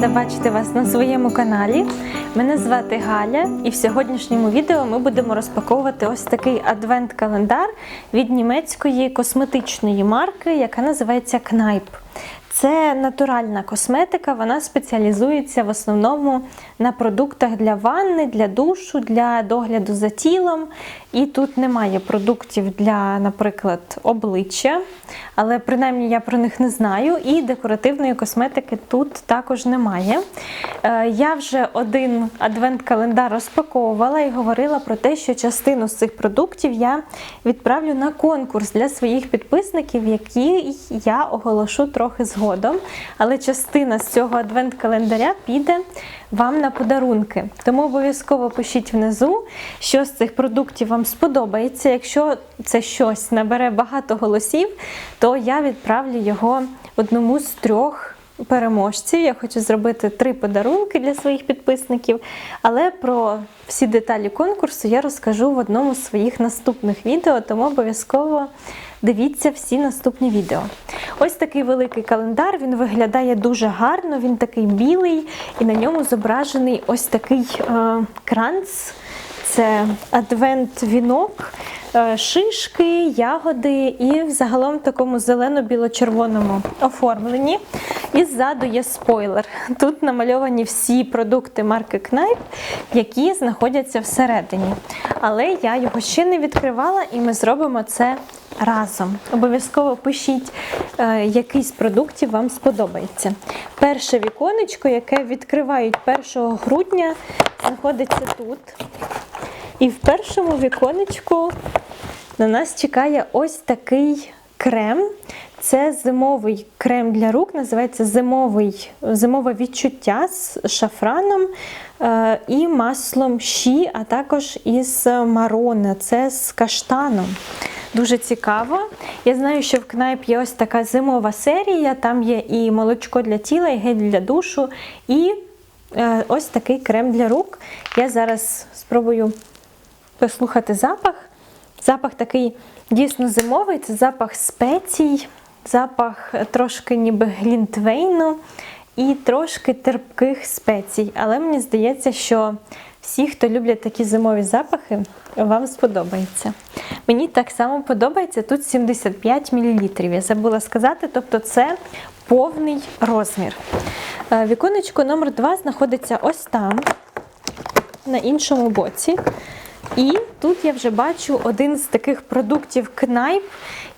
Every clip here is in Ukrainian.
рада бачити вас на своєму каналі. Мене звати Галя, і в сьогоднішньому відео ми будемо розпаковувати ось такий адвент-календар від німецької косметичної марки, яка називається Kneipp. Це натуральна косметика, вона спеціалізується в основному на продуктах для ванни, для душу, для догляду за тілом. І тут немає продуктів для, наприклад, обличчя, але принаймні я про них не знаю. І декоративної косметики тут також немає. Е, Я вже один адвент-календар розпаковувала і говорила про те, що частину з цих продуктів я відправлю на конкурс для своїх підписників, який я оголошу трохи згодом. Але частина з цього адвент-календаря піде вам на подарунки. Тому обов'язково пишіть внизу, що з цих продуктів вам сподобається. Якщо це щось набере багато голосів, то я відправлю його одному з трьох. Переможців я хочу зробити три подарунки для своїх підписників, але про всі деталі конкурсу я розкажу в одному з своїх наступних відео, тому обов'язково дивіться всі наступні відео. Ось такий великий календар, він виглядає дуже гарно, він такий білий, і на ньому зображений ось такий е, кранц. Це адвент-вінок, шишки, ягоди і взагалом в такому зелено-біло-червоному оформленні. І ззаду є спойлер. Тут намальовані всі продукти марки Kneipp, які знаходяться всередині. Але я його ще не відкривала, і ми зробимо це разом. Обов'язково пишіть, е, який з продуктів вам сподобається. Перше віконечко, яке відкривають 1 грудня, знаходиться тут. І в першому віконечку на нас чекає ось такий крем. Це зимовий крем для рук, називається зимовий, зимове відчуття з шафраном е, і маслом щі, а також із марона, це з каштаном. Дуже цікаво. Я знаю, що в Kneipp є ось така зимова серія, там є і молочко для тіла, і гель для душу, і е, ось такий крем для рук. Я зараз спробую послухати запах. Запах такий дійсно зимовий, це запах спецій, запах трошки ніби глінтвейну і трошки терпких спецій. Але мені здається, що всі, хто люблять такі зимові запахи, вам сподобається. Мені так само подобається тут 75 мл. Я забула сказати, тобто це повний розмір. Е, Віконечко номер 2 знаходиться ось там, на іншому боці. І тут я вже бачу один з таких продуктів Kneipp,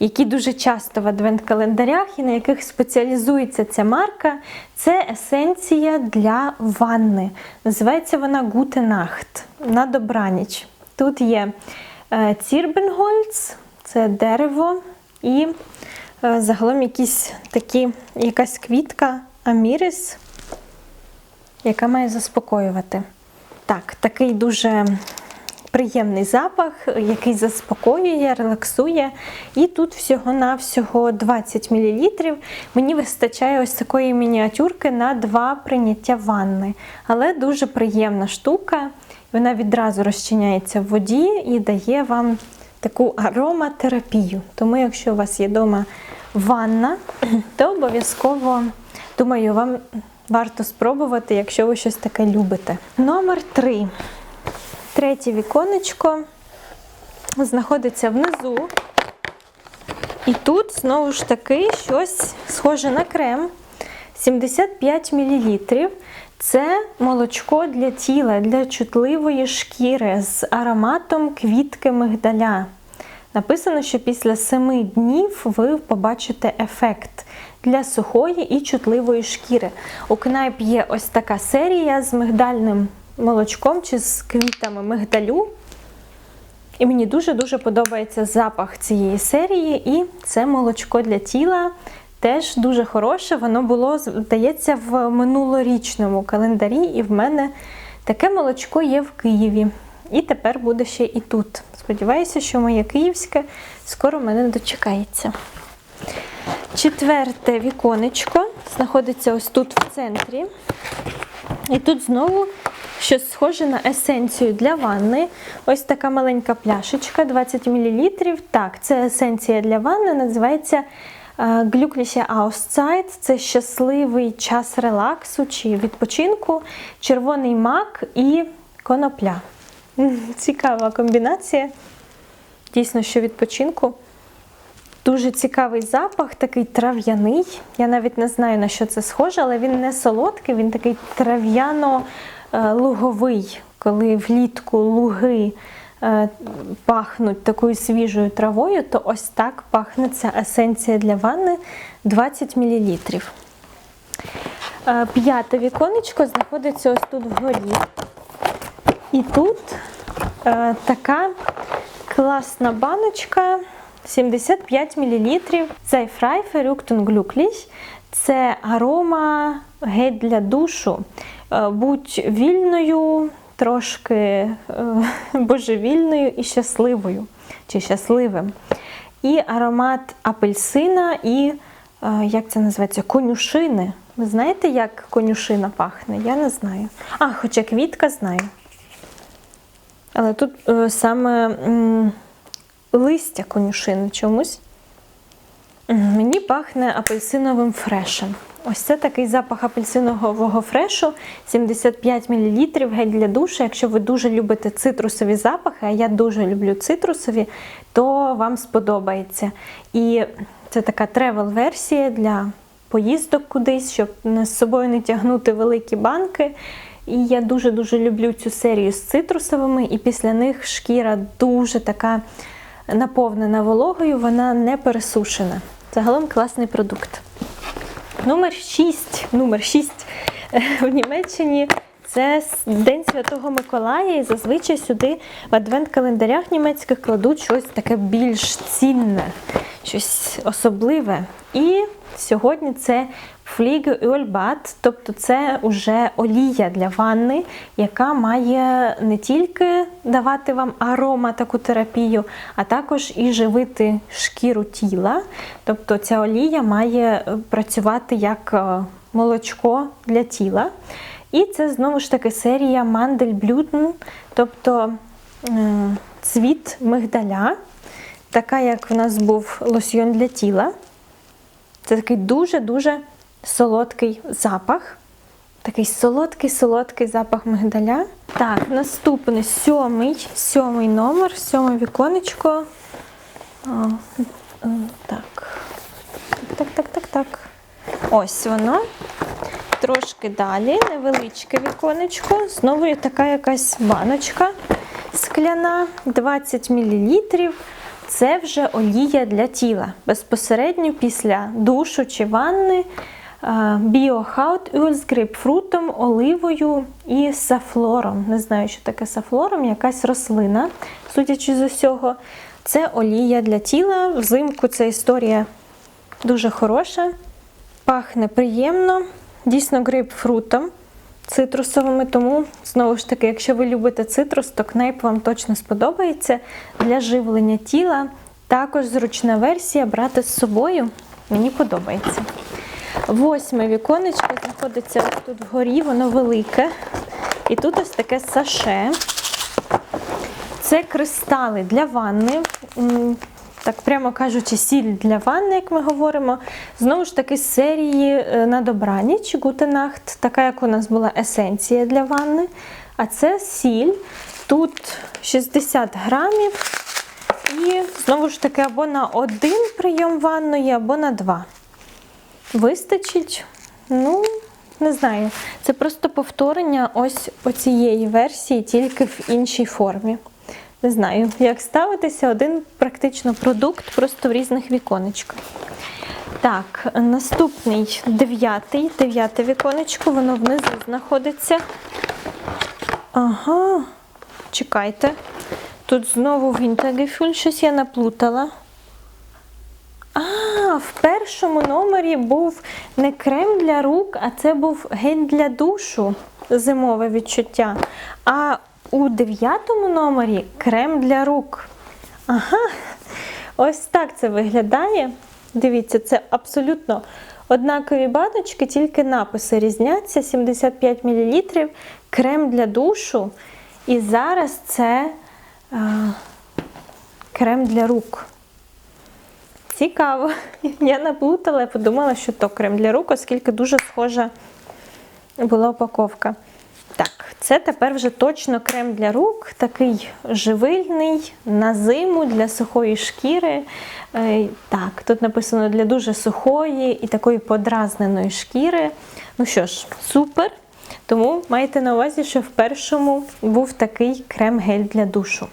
які дуже часто в адвент-календарях і на яких спеціалізується ця марка. Це есенція для ванни. Називається вона Nacht на добраніч. Тут є Цірбенгольц, це дерево, і е, загалом якісь такі, якась квітка Амірис, яка має заспокоювати. Так, такий дуже приємний запах, який заспокоює, релаксує. І тут всього-навсього 20 мл. Мені вистачає ось такої мініатюрки на два прийняття ванни. Але дуже приємна штука. Вона відразу розчиняється в воді і дає вам таку ароматерапію. Тому, якщо у вас є вдома ванна, то обов'язково, думаю, вам варто спробувати, якщо ви щось таке любите. Номер 3. Третє віконечко знаходиться внизу. І тут знову ж таки щось схоже на крем. 75 мл. Це молочко для тіла, для чутливої шкіри з ароматом квітки мигдаля. Написано, що після 7 днів ви побачите ефект для сухої і чутливої шкіри. У Kneipp є ось така серія з мигдальним молочком чи з квітами мигдалю. І мені дуже-дуже подобається запах цієї серії, і це молочко для тіла теж дуже хороше. Воно було, здається, в минулорічному календарі, і в мене таке молочко є в Києві. І тепер буде ще і тут. Сподіваюся, що моє київське скоро мене дочекається. Четверте віконечко знаходиться ось тут в центрі. І тут знову щось схоже на есенцію для ванни. Ось така маленька пляшечка, 20 мл. Так, це есенція для ванни, називається Glückliche Auszeit – це щасливий час релаксу чи відпочинку, червоний мак і конопля. Цікава комбінація. Дійсно, що відпочинку. Дуже цікавий запах, такий трав'яний. Я навіть не знаю, на що це схоже, але він не солодкий, він такий трав'яно-луговий, коли влітку луги е, пахнуть такою свіжою травою, то ось так пахне ця есенція для ванни 20 мл. Е, П'яте віконечко знаходиться ось тут вгорі. І тут е, така класна баночка 75 мл. Зайфрай Verrückten. Це арома гель для душу. Е, Будь вільною, трошки е, божевільною і щасливою чи щасливим. І аромат апельсина і, е, як це називається, конюшини. Ви знаєте, як конюшина пахне? Я не знаю. А, хоча квітка знаю. Але тут саме листя конюшини чомусь. Мені пахне апельсиновим фрешем. Ось це такий запах апельсинового фрешу, 75 мл гель для душу. Якщо ви дуже любите цитрусові запахи, а я дуже люблю цитрусові, то вам сподобається. І це така тревел-версія для поїздок кудись, щоб з собою не тягнути великі банки. І я дуже-дуже люблю цю серію з цитрусовими, і після них шкіра дуже така наповнена вологою, вона не пересушена. Загалом класний продукт. Номер 6. Номер 6 в Німеччині це День Святого Миколая, і зазвичай сюди в адвент-календарях німецьких кладуть щось таке більш цінне, щось особливе. І сьогодні це Флігеольбат, тобто це вже олія для ванни, яка має не тільки давати вам арома таку терапію, а також і живити шкіру тіла. Тобто ця олія має е, працювати як е, молочко для тіла. І це знову ж таки серія Мандельблютен, тобто е, цвіт мигдаля, така як в нас був лосьйон для тіла. Це такий дуже-дуже солодкий запах. Такий солодкий-солодкий запах мигдаля. Так, наступний сьомий, сьомий номер, сьоме віконечко. О, е, так. Так, так, так, так. Ось воно. Трошки далі, невеличке віконечко. Знову є така якась баночка скляна, 20 мл. Це вже олія для тіла. Безпосередньо після душу чи ванни. Біохаут з грейпфрутом, оливою і сафлором. Не знаю, що таке сафлором, якась рослина, судячи з усього. Це олія для тіла. Взимку ця історія дуже хороша. Пахне приємно, дійсно грейпфрутом цитрусовими. Тому, знову ж таки, якщо ви любите цитрус, то кнейп вам точно сподобається для живлення тіла. Також зручна версія брати з собою. Мені подобається. Восьме віконечко знаходиться тут вгорі, воно велике. І тут ось таке саше. Це кристали для ванни. Так прямо кажучи, сіль для ванни, як ми говоримо. Знову ж таки, з серії е, на добраніч Гутенахт, така як у нас була есенція для ванни. А це сіль. Тут 60 грамів. І знову ж таки, або на один прийом ванної, або на два. Вистачить, ну, не знаю. Це просто повторення ось оцієї версії, тільки в іншій формі. Не знаю, як ставитися, один практично продукт, просто в різних віконечках. Так, наступний дев'ятий, дев'яте віконечко, воно внизу знаходиться. Ага, чекайте. Тут знову Wintergefühl, щось я наплутала. А, в першому номері був не крем для рук, а це був гель для душу, зимове відчуття. А у дев'ятому номері крем для рук. Ага, ось так це виглядає. Дивіться, це абсолютно однакові баночки, тільки написи різняться. 75 мл, крем для душу. І зараз це а, крем для рук. Цікаво. Я наплутала, я подумала, що то крем для рук, оскільки дуже схожа була упаковка. Так, це тепер вже точно крем для рук, такий живильний на зиму для сухої шкіри. Е, Так, тут написано для дуже сухої і такої подразненої шкіри. Ну що ж, супер. Тому майте на увазі, що в першому був такий крем-гель для душу.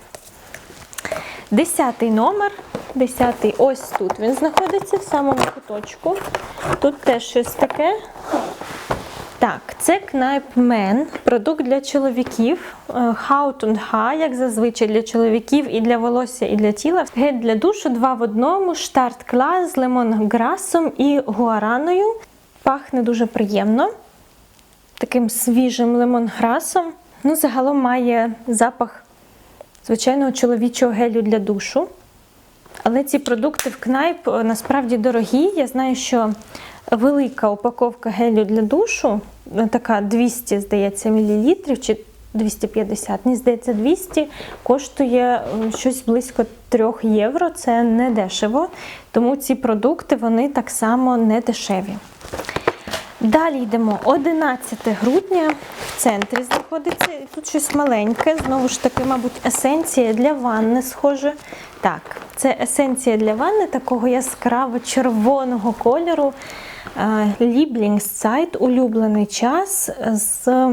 Десятий номер. Десятий ось тут він знаходиться в самому куточку. Тут теж щось таке. Так, це Men, продукт для чоловіків. Е, und Haar, як зазвичай для чоловіків і для волосся, і для тіла. Гель для душу два в одному, штарт клас з лемонграсом і гуараною. Пахне дуже приємно. Таким свіжим лемонграсом. Ну, загалом має запах звичайного чоловічого гелю для душу. Але ці продукти в Кнайп е, насправді дорогі. Я знаю, що велика упаковка гелю для душу, е, така 200, здається, мілілітрів чи 250, мені здається, 200, коштує щось близько 3 євро. Це не дешево. Тому ці продукти вони так само не дешеві. Далі йдемо 11 грудня в центрі знаходиться. І тут щось маленьке. Знову ж таки, мабуть, есенція для ванни схоже. Так, це есенція для ванни такого яскраво червоного кольору. Lieblingszeit, улюблений час з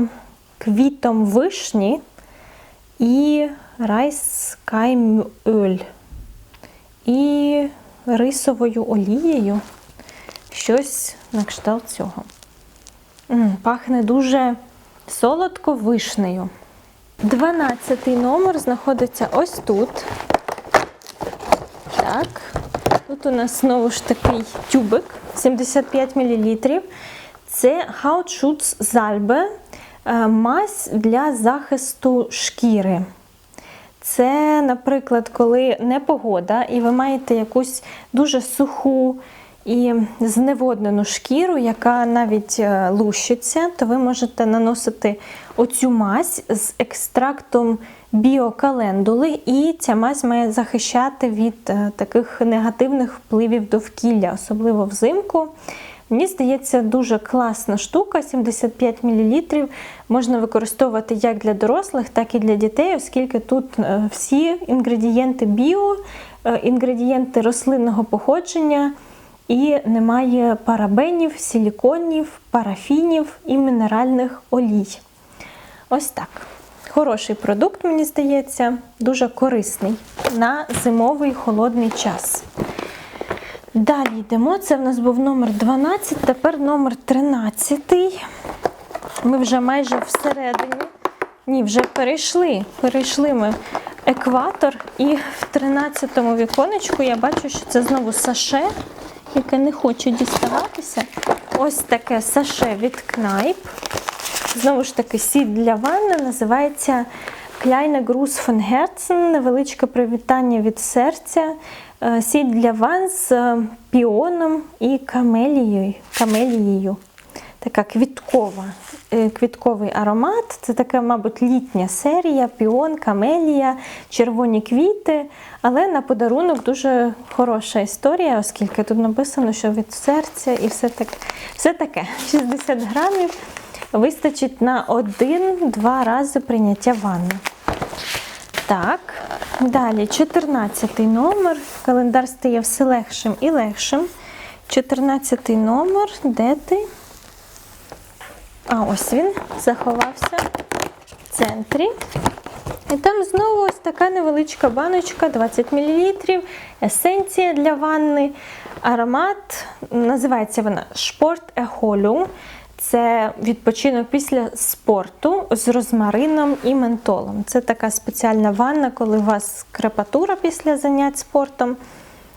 квітом вишні і Reiskeimöl. І рисовою олією. Щось на кшталт цього. Пахне дуже солодко вишнею. 12 номер знаходиться ось тут. Так. Тут у нас знову ж такий тюбик 75 мл. Це Hautschutz Salbe, е, мазь для захисту шкіри. Це, наприклад, коли непогода, і ви маєте якусь дуже суху і зневоднену шкіру, яка навіть е, лущиться, то ви можете наносити оцю мазь з екстрактом біокалендули, і ця мазь має захищати від е, таких негативних впливів довкілля, особливо взимку. Мені здається, дуже класна штука, 75 мл. Можна використовувати як для дорослих, так і для дітей, оскільки тут е, всі інгредієнти біо, інгредієнти рослинного походження, і немає парабенів, силіконів, парафінів і мінеральних олій. Ось так. Хороший продукт, мені здається, дуже корисний на зимовий холодний час. Далі йдемо. Це в нас був номер 12, тепер номер 13. Ми вже майже всередині. Ні, вже перейшли. Перейшли ми екватор. І в 13-му віконечку я бачу, що це знову саше, яке не хочу діставатися. Ось таке саше від Кнайп. Знову ж таки, сід для ванни називається Kleine Gruß von Herzen, невеличке привітання від серця. Сід для ванн з е, піоном і камелією. камелією. Така квіткова, е, квітковий аромат. Це така, мабуть, літня серія, піон, камелія, червоні квіти. Але на подарунок дуже хороша історія, оскільки тут написано, що від серця і все, так, все таке. 60 грамів вистачить на один-два рази прийняття ванни. Так, далі 14 номер. Календар стає все легшим і легшим. 14 номер, де ти? А, ось він заховався в центрі. І там знову ось така невеличка баночка, 20 мл, есенція для ванни. Аромат, називається вона Sport Ехолю. Це відпочинок після спорту з розмарином і ментолом. Це така спеціальна ванна, коли у вас крепатура після занять спортом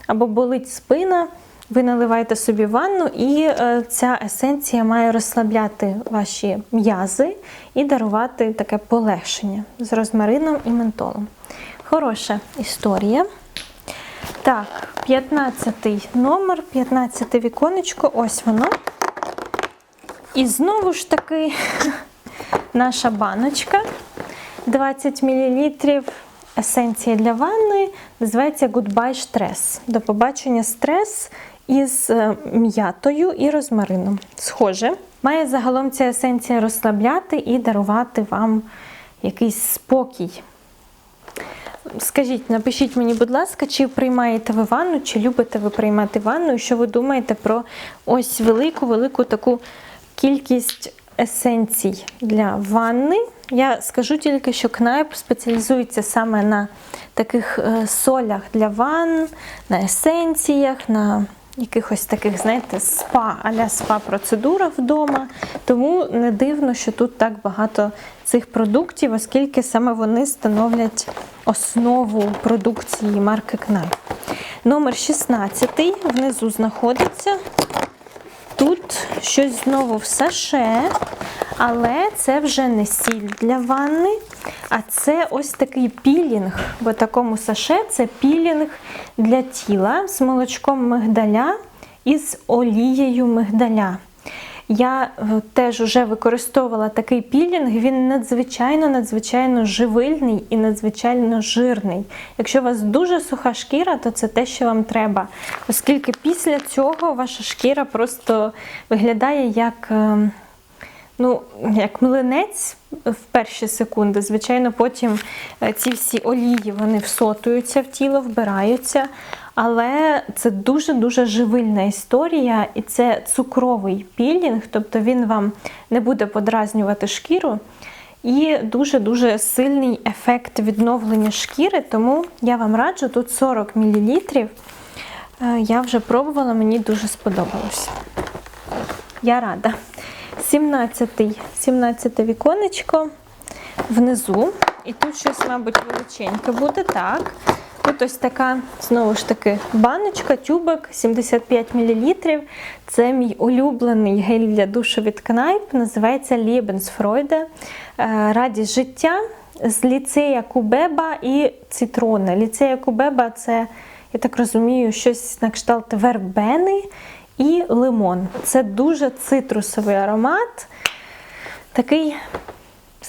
або болить спина. Ви наливаєте собі ванну, і е, ця есенція має розслабляти ваші м'язи і дарувати таке полегшення з розмарином і ментолом. Хороша історія. Так, 15 номер, 15 віконечко, ось воно. І знову ж таки наша баночка 20 мл есенція для ванни, називається Goodbye Stress. До побачення стрес із е, м'ятою і розмарином. Схоже, має загалом ця есенція розслабляти і дарувати вам якийсь спокій. Скажіть, напишіть мені, будь ласка, чи приймаєте ви ванну, чи любите ви приймати ванну, і що ви думаєте про ось велику-велику таку кількість есенцій для ванни. Я скажу тільки, що кнайп спеціалізується саме на таких е, солях для ванн, на есенціях, на якихось таких, знаєте, спа, аля спа процедура вдома. Тому не дивно, що тут так багато цих продуктів, оскільки саме вони становлять основу продукції марки Кнайп. Номер 16 внизу знаходиться. Тут щось знову в саше, але це вже не сіль для ванни, а це ось такий пілінг. В такому саше це пілінг для тіла з молочком мигдаля і з олією мигдаля. Я е, теж вже використовувала такий пілінг, він надзвичайно надзвичайно живильний і надзвичайно жирний. Якщо у вас дуже суха шкіра, то це те, що вам треба. Оскільки після цього ваша шкіра просто виглядає як. Е, Ну, як млинець в перші секунди, звичайно, потім е, ці всі олії вони всотуються в тіло, вбираються. Але це дуже-дуже живильна історія, і це цукровий пілінг, тобто він вам не буде подразнювати шкіру. І дуже-дуже сильний ефект відновлення шкіри, тому я вам раджу тут 40 мл. Я вже пробувала, мені дуже сподобалось. Я рада. 17 17 віконечко внизу. І тут щось, мабуть, величеньке буде. Так. Тут ось така, знову ж таки, баночка, тюбик 75 мл. Це мій улюблений гель для душу від Kneipp, називається Lebensfreude. Е, Радість життя з ліцея Кубеба і цитрони. Ліцея Кубеба це, я так розумію, щось на кшталт вербени і лимон. Це дуже цитрусовий аромат. Такий,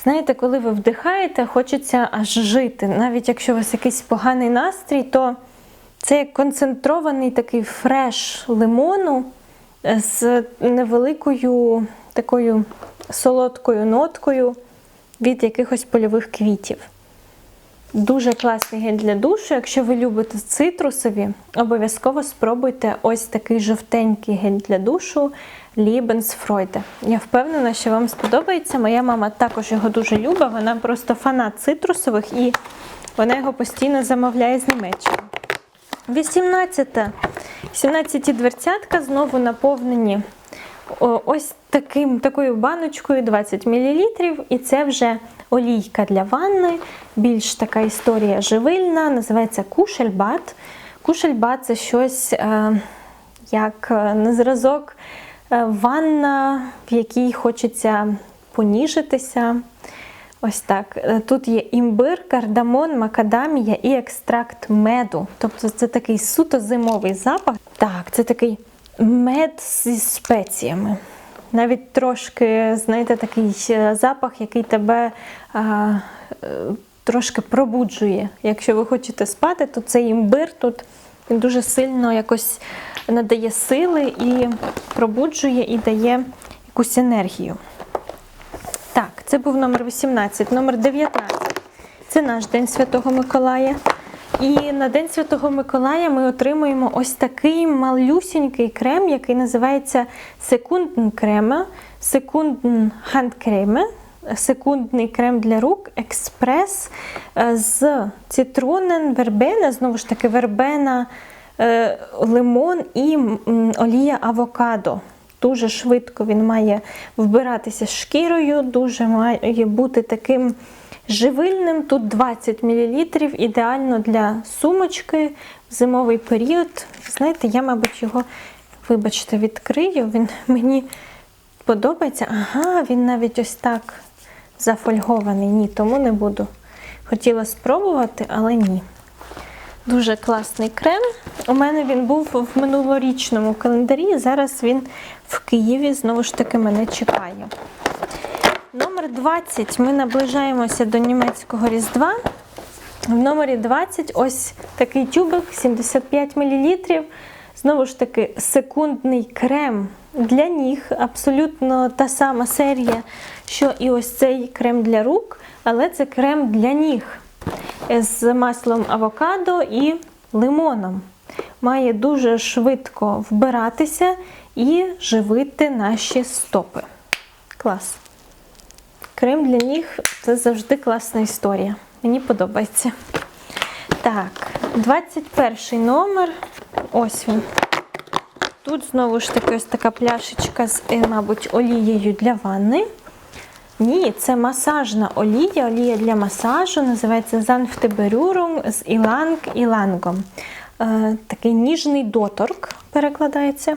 знаєте, коли ви вдихаєте, хочеться аж жити. Навіть якщо у вас якийсь поганий настрій, то це як концентрований такий фреш лимону з невеликою такою солодкою ноткою від якихось польових квітів. Дуже класний гель для душу. Якщо ви любите цитрусові, обов'язково спробуйте ось такий жовтенький гель для душу Lebensfreude. Я впевнена, що вам сподобається. Моя мама також його дуже любить. Вона просто фанат цитрусових і вона його постійно замовляє з Німеччини. 18. 17 дверцятка знову наповнені ось таким, такою баночкою 20 мл. І це вже олійка для ванни, більш така історія живильна, називається кушельбат. Кушельбат це щось е, як е, на зразок е, ванна, в якій хочеться поніжитися. Ось так. Тут є імбир, кардамон, макадамія і екстракт меду. Тобто це такий суто зимовий запах. Так, це такий мед зі спеціями. Навіть трошки, знаєте, такий запах, який тебе а, трошки пробуджує. Якщо ви хочете спати, то цей імбир тут він дуже сильно якось надає сили і пробуджує і дає якусь енергію. Так, це був номер 18, номер 19. Це наш День Святого Миколая. І на День Святого Миколая ми отримуємо ось такий малюсінький крем, який називається секундн крема, секундн хандкреме, секундний крем для рук, експрес е, з цитронен, вербена, знову ж таки, вербена, е, лимон і олія авокадо. Дуже швидко він має вбиратися шкірою, дуже має бути таким живильним. Тут 20 мл, ідеально для сумочки в зимовий період. Знаєте, я, мабуть, його, вибачте, відкрию. Він мені подобається. Ага, він навіть ось так зафольгований. Ні, тому не буду. Хотіла спробувати, але ні. Дуже класний крем. У мене він був в минулорічному календарі. Зараз він в Києві, знову ж таки, мене чекає. Номер 20. Ми наближаємося до німецького різдва. В номері 20 ось такий тюбик 75 мл. Знову ж таки, секундний крем для ніг. Абсолютно та сама серія, що і ось цей крем для рук, але це крем для ніг з маслом авокадо і лимоном. Має дуже швидко вбиратися і живити наші стопи. Клас. Крем для ніг це завжди класна історія. Мені подобається. Так, 21 номер. Ось він. Тут знову ж таки ось така пляшечка з, е, мабуть, олією для ванни. Ні, це масажна олія, олія для масажу, називається Занфтеберюрум з іланг ілангом. Е, такий ніжний доторк перекладається.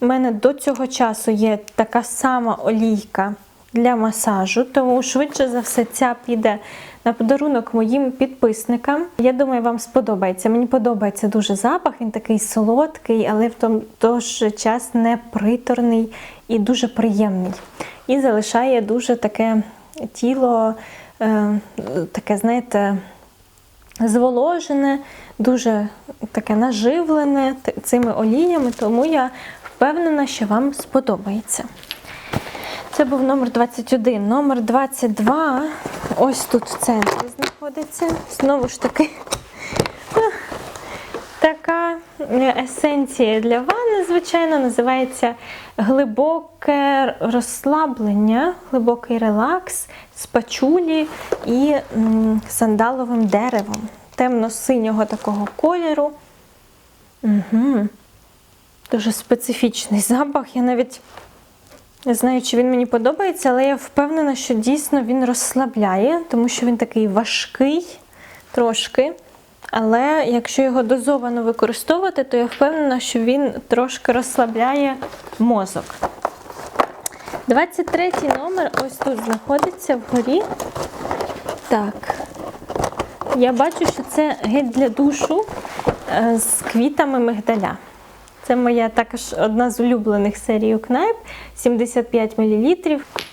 У мене до цього часу є така сама олійка для масажу, тому швидше за все ця піде на подарунок моїм підписникам. Я думаю, вам сподобається. Мені подобається дуже запах, він такий солодкий, але в тому же час не приторний і дуже приємний. І залишає дуже таке тіло, е, таке, знаєте, зволожене, дуже таке наживлене цими оліями, тому я впевнена, що вам сподобається. Це був номер 21. Номер 22. Ось тут в центрі знаходиться. Знову ж таки, така есенція для ванни, звичайно, називається глибоке розслаблення, глибокий релакс з пачулі і сандаловим деревом. Темно-синього такого кольору. Угу. Дуже специфічний запах. Я навіть не знаю, чи він мені подобається, але я впевнена, що дійсно він розслабляє, тому що він такий важкий трошки. Але якщо його дозовано використовувати, то я впевнена, що він трошки розслабляє мозок. 23 номер ось тут знаходиться вгорі. Так. Я бачу, що це гель для душу е, з квітами мигдаля. Це моя також одна з улюблених серій Kneipp, 75 мл.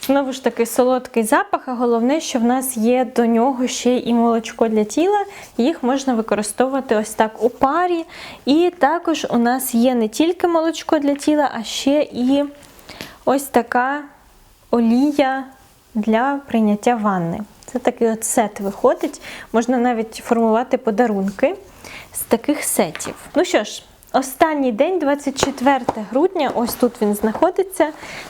Знову ж таки солодкий запах, а головне, що в нас є до нього ще і молочко для тіла. Їх можна використовувати ось так у парі. І також у нас є не тільки молочко для тіла, а ще і ось така олія для прийняття ванни. Це такий от сет виходить. Можна навіть формувати подарунки з таких сетів. Ну що ж, останній день, 24 грудня, ось тут він знаходиться.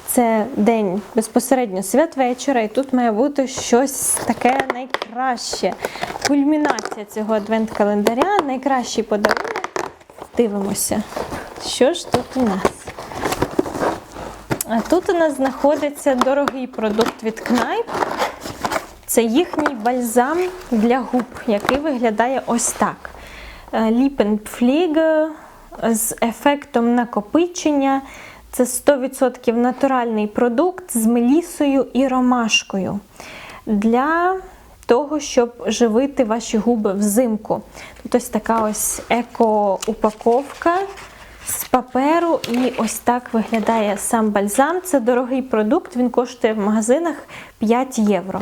Це день безпосередньо святвечора, і тут має бути щось таке найкраще. Кульмінація цього адвент-календаря, найкращий подарунок. Дивимося, що ж тут у нас. А тут у нас знаходиться дорогий продукт від Kneipp. Це їхній бальзам для губ, який виглядає ось так. Ліпенпфліге з ефектом накопичення. Це 100% натуральний продукт з мелісою і ромашкою. Для того, щоб живити ваші губи взимку. Тут ось така ось еко-упаковка з паперу, і ось так виглядає сам бальзам. Це дорогий продукт, він коштує в магазинах 5 євро.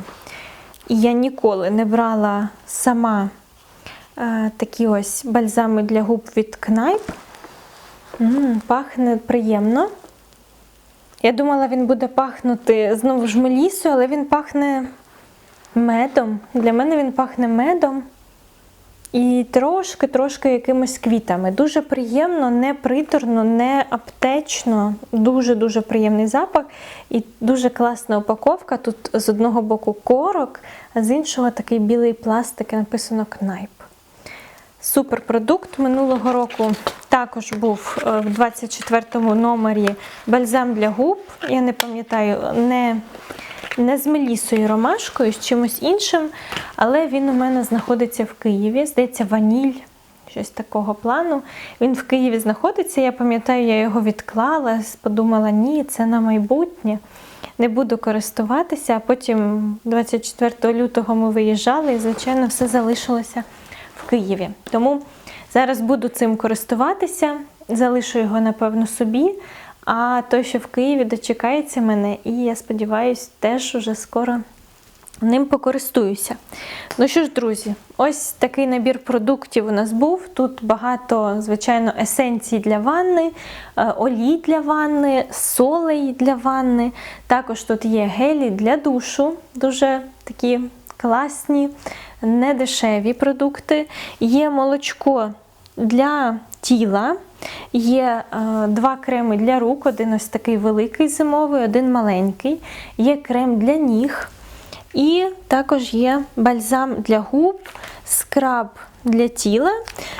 І я ніколи не брала сама е, такі ось бальзами для губ від Kneipp. М, пахне приємно. Я думала, він буде пахнути знову ж мелісою, але він пахне медом. Для мене він пахне медом і трошки-трошки якимись квітами. Дуже приємно, не приторно, не аптечно. Дуже-дуже приємний запах і дуже класна упаковка. Тут з одного боку корок, а з іншого такий білий пластик, написано Kneipp. Суперпродукт минулого року також був е, в 24-му номері бальзам для губ. Я не пам'ятаю, не, не з мелісою ромашкою, з чимось іншим, але він у мене знаходиться в Києві. Здається, ваніль, щось такого плану. Він в Києві знаходиться. Я пам'ятаю, я його відклала, подумала, ні, це на майбутнє. Не буду користуватися, а потім 24 лютого ми виїжджали і, звичайно, все залишилося Києві. Тому зараз буду цим користуватися, залишу його, напевно, собі. А той, що в Києві, дочекається мене, і я сподіваюся, теж уже скоро ним покористуюся. Ну що ж, друзі, ось такий набір продуктів у нас був. Тут багато, звичайно, есенцій для ванни, е, олій для ванни, солей для ванни. Також тут є гелі для душу, дуже такі класні, недешеві продукти. Є молочко для тіла. Є е, два креми для рук, один ось такий великий зимовий, один маленький. Є крем для ніг. І також є бальзам для губ, скраб для тіла.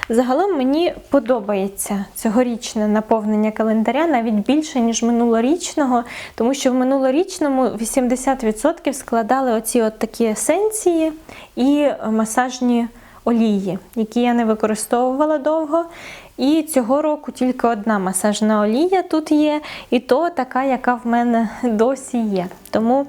Загалом мені подобається цьогорічне наповнення календаря навіть більше, ніж минулорічного, тому що в минулорічному 80% складали оці от такі есенції і масажні олії, які я не використовувала довго. І цього року тільки одна масажна олія тут є, і то така, яка в мене досі є. Тому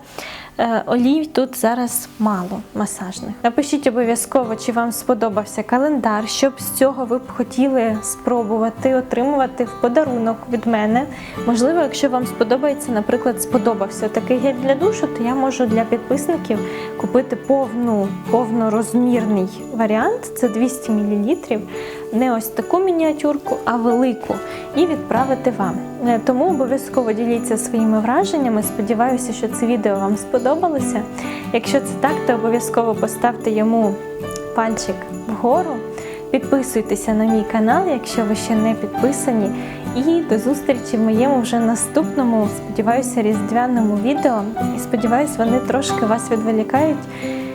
олій тут зараз мало масажних. Напишіть обов'язково, чи вам сподобався календар, що б з цього ви б хотіли спробувати отримувати в подарунок від мене. Можливо, якщо вам сподобається, наприклад, сподобався такий гель для душу, то я можу для підписників купити повну, повнорозмірний варіант. Це 200 мл. Не ось таку мініатюрку, а велику, і відправити вам. Е, Тому обов'язково діліться своїми враженнями. Сподіваюся, що це відео вам сподобалося. Якщо це так, то обов'язково поставте йому пальчик вгору. Підписуйтеся на мій канал, якщо ви ще не підписані. І до зустрічі в моєму вже наступному, сподіваюся, різдвяному відео. І сподіваюся, вони трошки вас відволікають,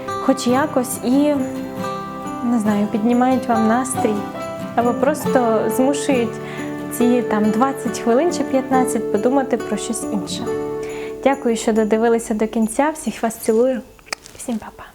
хоч якось, і не знаю, піднімають вам настрій або просто змушують ці там 20 хвилин чи 15 подумати про щось інше. Дякую, що додивилися до кінця. Всіх вас цілую. Всім па-па.